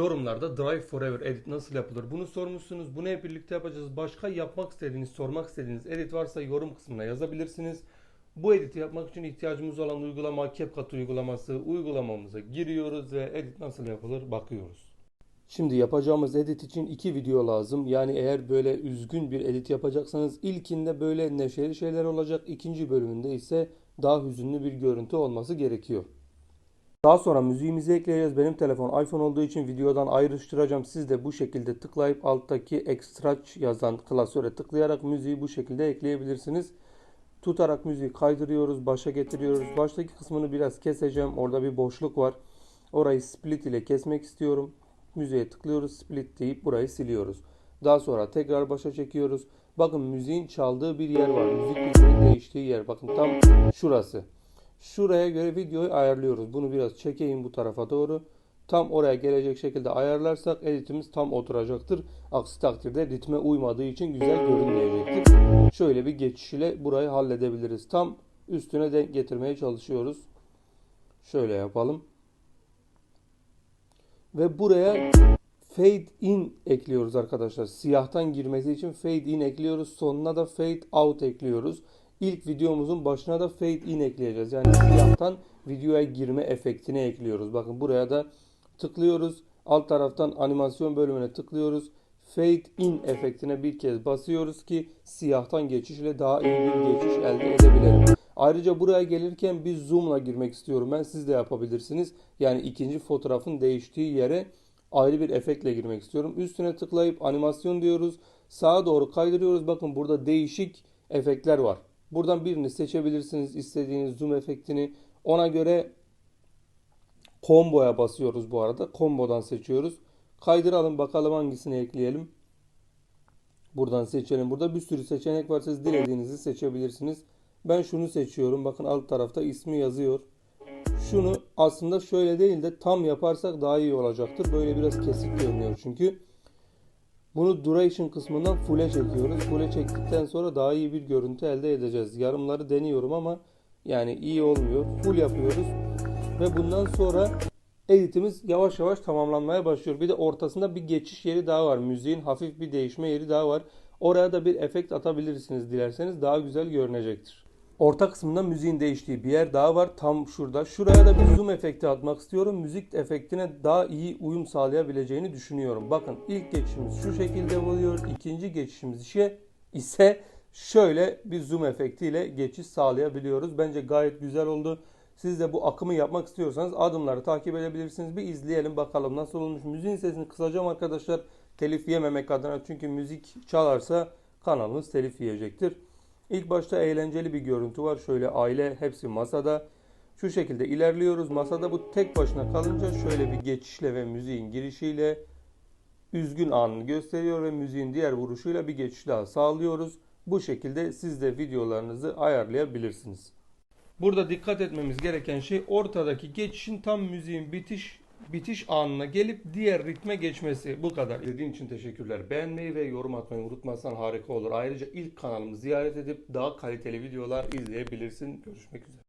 Yorumlarda Drive Forever edit nasıl yapılır bunu sormuşsunuz. Bunu hep birlikte yapacağız. Başka yapmak istediğiniz, sormak istediğiniz edit varsa yorum kısmına yazabilirsiniz. Bu editi yapmak için ihtiyacımız olan uygulama CapCut uygulaması. Uygulamamıza giriyoruz ve edit nasıl yapılır bakıyoruz. Şimdi yapacağımız edit için iki video lazım. Yani eğer böyle üzgün bir edit yapacaksanız ilkinde böyle neşeli şeyler olacak. ikinci bölümünde ise daha hüzünlü bir görüntü olması gerekiyor. Daha sonra müziğimizi ekleyeceğiz. Benim telefon iPhone olduğu için videodan ayrıştıracağım. Siz de bu şekilde tıklayıp alttaki Extract yazan klasöre tıklayarak müziği bu şekilde ekleyebilirsiniz. Tutarak müziği kaydırıyoruz, başa getiriyoruz. Baştaki kısmını biraz keseceğim. Orada bir boşluk var. Orayı split ile kesmek istiyorum. Müziğe tıklıyoruz, split deyip burayı siliyoruz. Daha sonra tekrar başa çekiyoruz. Bakın müziğin çaldığı bir yer var. Müzik değiştiği yer. Bakın tam şurası. Şuraya göre videoyu ayarlıyoruz. Bunu biraz çekeyim bu tarafa doğru. Tam oraya gelecek şekilde ayarlarsak editimiz tam oturacaktır. Aksi takdirde ritme uymadığı için güzel görünmeyecektir. Şöyle bir geçiş ile burayı halledebiliriz. Tam üstüne denk getirmeye çalışıyoruz. Şöyle yapalım. Ve buraya fade in ekliyoruz arkadaşlar. Siyahtan girmesi için fade in ekliyoruz. Sonuna da fade out ekliyoruz. İlk videomuzun başına da fade in ekleyeceğiz. Yani siyahtan videoya girme efektini ekliyoruz. Bakın buraya da tıklıyoruz. Alt taraftan animasyon bölümüne tıklıyoruz. Fade in efektine bir kez basıyoruz ki siyahtan geçişle daha iyi bir geçiş elde edebilelim. Ayrıca buraya gelirken bir zoomla girmek istiyorum ben. Siz de yapabilirsiniz. Yani ikinci fotoğrafın değiştiği yere ayrı bir efektle girmek istiyorum. Üstüne tıklayıp animasyon diyoruz. Sağa doğru kaydırıyoruz. Bakın burada değişik efektler var. Buradan birini seçebilirsiniz. istediğiniz zoom efektini. Ona göre komboya basıyoruz bu arada. Kombodan seçiyoruz. Kaydıralım bakalım hangisini ekleyelim. Buradan seçelim. Burada bir sürü seçenek var. Siz dilediğinizi seçebilirsiniz. Ben şunu seçiyorum. Bakın alt tarafta ismi yazıyor. Şunu aslında şöyle değil de tam yaparsak daha iyi olacaktır. Böyle biraz kesik görünüyor çünkü. Bunu duration kısmından full'e çekiyoruz. Full'e çektikten sonra daha iyi bir görüntü elde edeceğiz. Yarımları deniyorum ama yani iyi olmuyor. Full yapıyoruz. Ve bundan sonra editimiz yavaş yavaş tamamlanmaya başlıyor. Bir de ortasında bir geçiş yeri daha var. Müziğin hafif bir değişme yeri daha var. Oraya da bir efekt atabilirsiniz dilerseniz daha güzel görünecektir. Orta kısmında müziğin değiştiği bir yer daha var. Tam şurada. Şuraya da bir zoom efekti atmak istiyorum. Müzik efektine daha iyi uyum sağlayabileceğini düşünüyorum. Bakın ilk geçişimiz şu şekilde oluyor. İkinci geçişimiz ise, ise şöyle bir zoom efektiyle geçiş sağlayabiliyoruz. Bence gayet güzel oldu. Siz de bu akımı yapmak istiyorsanız adımları takip edebilirsiniz. Bir izleyelim bakalım nasıl olmuş. Müziğin sesini kısacağım arkadaşlar. Telif yememek adına. Çünkü müzik çalarsa kanalımız telif yiyecektir. İlk başta eğlenceli bir görüntü var. Şöyle aile hepsi masada. Şu şekilde ilerliyoruz. Masada bu tek başına kalınca şöyle bir geçişle ve müziğin girişiyle üzgün anını gösteriyor ve müziğin diğer vuruşuyla bir geçiş daha sağlıyoruz. Bu şekilde siz de videolarınızı ayarlayabilirsiniz. Burada dikkat etmemiz gereken şey ortadaki geçişin tam müziğin bitiş bitiş anına gelip diğer ritme geçmesi. Bu kadar. İzlediğin için teşekkürler. Beğenmeyi ve yorum atmayı unutmazsan harika olur. Ayrıca ilk kanalımı ziyaret edip daha kaliteli videolar izleyebilirsin. Görüşmek üzere.